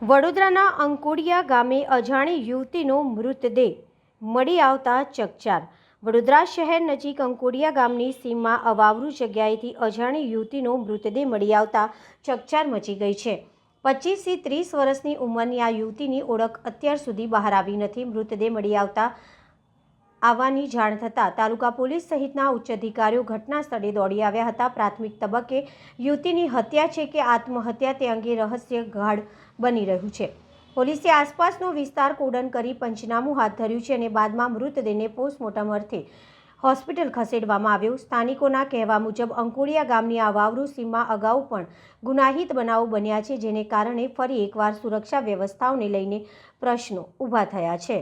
વડોદરાના અંકોડિયા ગામે અજાણી યુવતીનો મૃતદેહ મળી આવતા ચકચાર. વડોદરા શહેર નજીક અંકોડિયા ગામની સીમમાં અવાવરું જગ્યાએથી અજાણી યુવતીનો મૃતદેહ મળી આવતા ચકચાર મચી ગઈ છે. પચીસથી ત્રીસ વર્ષની ઉંમરની આ યુવતીની ઓળખ અત્યાર સુધી બહાર આવી નથી. મૃતદેહ મળી આવતા આવવાની જાણ થતાં તાલુકા પોલીસ સહિતના ઉચ્ચ અધિકારીઓ ઘટના સ્થળે દોડી આવ્યા હતા. પ્રાથમિક તબક્કે યુવતીની હત્યા છે કે આત્મહત્યા તે અંગે રહસ્ય ગાઢ બની રહ્યું છે. પોલીસે આસપાસનો વિસ્તાર કોડન કરી પંચનામું હાથ ધર્યું છે અને બાદમાં મૃતદેહને પોસ્ટમોર્ટમ અર્થે હોસ્પિટલ ખસેડવામાં આવ્યો. સ્થાનિકોના કહેવા મુજબ, અંકોડિયા ગામની આ વાવરૂ સીમમાં અગાઉ પણ ગુનાહિત બનાવો બન્યા છે, જેને કારણે ફરી એકવાર સુરક્ષા વ્યવસ્થાઓને લઈને પ્રશ્નો ઊભા થયા છે.